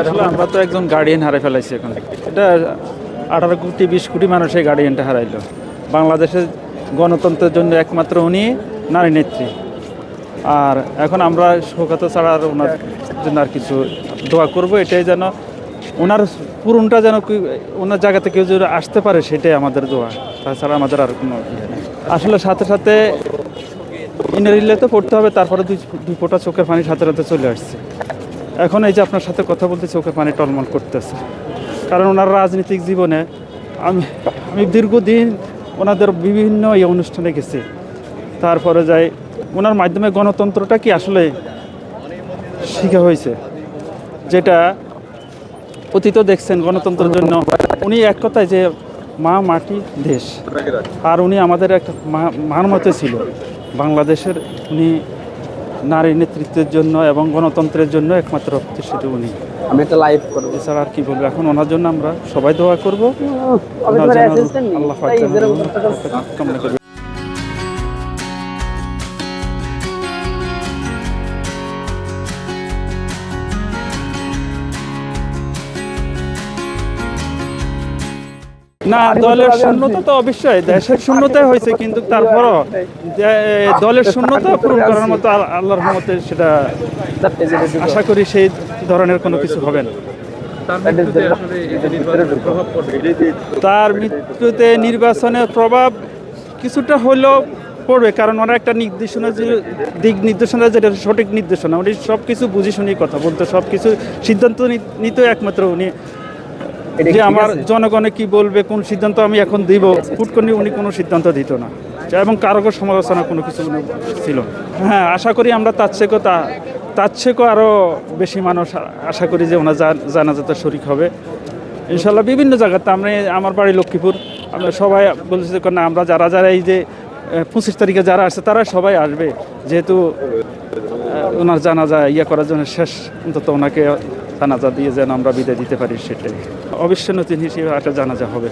আসলে আমরা তো একজন গার্ডিয়ান হারাই ফেলাইছি এখন। এটা আঠারো কোটি, বিশ কোটি মানুষের গার্ডিয়ানটা হারাইলো। বাংলাদেশের গণতন্ত্রের জন্য একমাত্র উনি নারী নেত্রী। আর এখন আমরা শোকাত ছাড়া আর ওনার জন্য আর কিছু দোয়া করব, এটাই যেন ওনার পূরণটা যেন ওনার জায়গা থেকে কেউ যদি আসতে পারে, সেটাই আমাদের দোয়া। তাছাড়া আমাদের আর কোনো ইয়ে আসলে সাথে সাথে ইনারিলে তো পড়তে হবে, তারপরে দুই দুই ফোঁটা চোখের পানি সাথে সাথে চলে আসছে। এখন এই যে আপনার সাথে কথা বলতে চোখের পানি টলমল করতেছে। কারণ ওনার রাজনৈতিক জীবনে আমি আমি দীর্ঘদিন ওনাদের বিভিন্ন এই অনুষ্ঠানে গেছি। তারপরে যাই, ওনার মাধ্যমে গণতন্ত্রটা কি আসলে শিখা হয়েছে? যেটা অতীত দেখছেন গণতন্ত্রের জন্য। উনি এক কথায় যে মা মাটি দেশ। আর উনি আমাদের একটা মা- মার মতো ছিল। বাংলাদেশের উনি নারী নেতৃত্বের জন্য এবং গণতন্ত্রের জন্য একমাত্র প্রতিষ্ঠিত উনি। আমি একটা লাইভ করব। এছাড়া আর কি বলব? এখন ওনার জন্য আমরা সবাই দোয়া করব। আল্লাহ কামনা করি। না দলের শূন্যতা তো অবশ্যই দেশের শূন্যতাই হয়েছে কিন্তু তারপরও যে- দলের শূন্যতা পূরণ করার মতো আল্লাহর রহমতে সেটা আশা করি সেই ধরনের কোনো কিছু হবে না। তার মৃত্যুতে নির্বাচনের প্রভাব কিছুটা হলেও পড়বে কারণ ওরা একটা নির্দেশনা যে দিক নির্দেশনা যেটা সঠিক নির্দেশনা উনি সব কিছু বুঝে শুনি কথা বলতে সব কিছু সিদ্ধান্ত নিতে একমাত্র উনি যে আমার জনগণে কি বলবে কোন সিদ্ধান্ত আমি এখন দিব করে উনি কোনো সিদ্ধান্ত দিত না। এবং কারোর সমালোচনা কোনো কিছু ছিল হ্যাঁ আশা করি আমরা তার থেকেও তা তার থেকেও আরও বেশি মানুষ আশা করি যে ওনার জানাজাতে শরিক হবে। ইনশাল্লাহ বিভিন্ন জায়গাতে আমরা আমার বাড়ি লক্ষ্মীপুর আমরা সবাই বলছি যে না আমরা যারা যারা এই যে পঁচিশ তারিখে যারা আসছে তারা সবাই আসবে। যেহেতু ওনার জানাজা ইয়ে করার জন্য শেষ অন্তত ওনাকে জানাজা দিয়ে যেন আমরা বিদায় দিতে পারি সেটাই। অবশ্যই নতুন হিসেবে একটা জানাজা হবে।